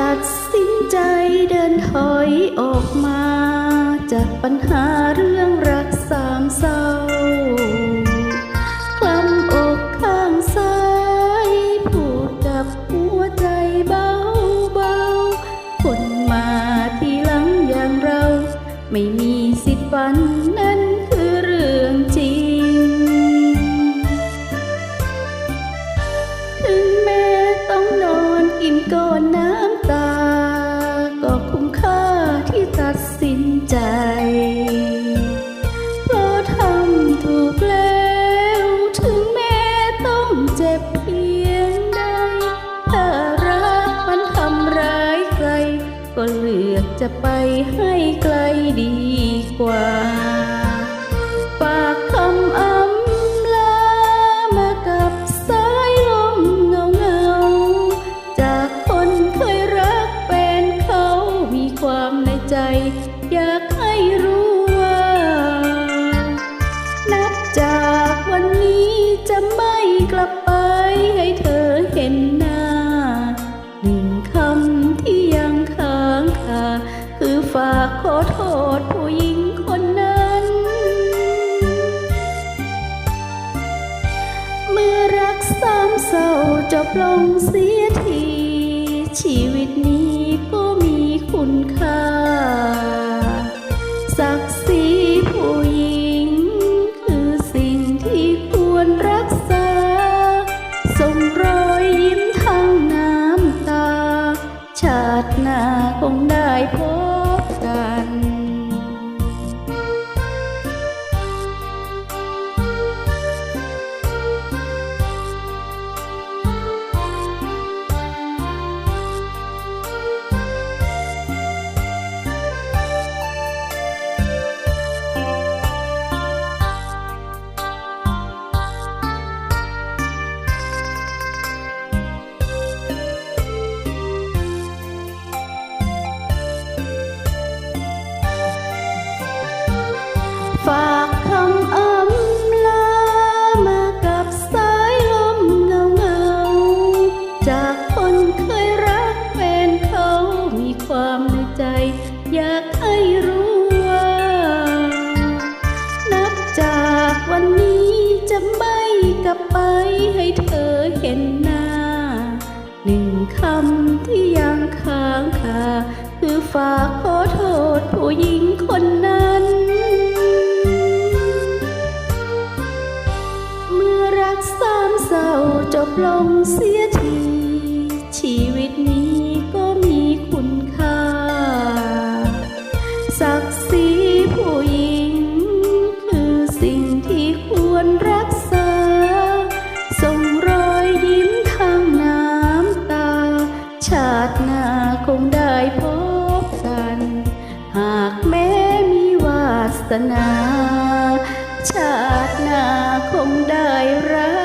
ตัดสินใจเดินถอยออกมา จากปัญหาเรื่องรักสามเศร้า คลำอกข้างซ้ายพูดกับหัวใจเบาเบาคนมาทีหลังอย่างเรา ไม่มีสิทธิ์ฝันนั่นคือเรื่องจริง ถึงแม้ต้องนอนกินก้อน จะไปให้ไกลดีกว่าฝากคำอำลามากับสายลมเงาเงา จากคนเคยรักแฟนเขามีความในใจ อยากให้รู้ว่า นับจากวันนี้จะไม่กลับไปให้เธ ขอโทษผู้หญิงคนนั้น เมื่อรักสามเศร้าจบลงเสียที ชีวิตนี้ก็มีคุณค่า ศักดิ์ศรีผู้หญิง คือสิ่งที่ควรรักษา ส่งรอยยิ้มทางน้ำตา ชาติหน้าคงได้พบ ให้เธอเห็นหน้า หนึ่งคำที่ยังค้างคาคือฝากขอโทษผู้หญิงคนนั้น พบกัน หากแม้มีวาสนา ชาติหน้าคงได้รัก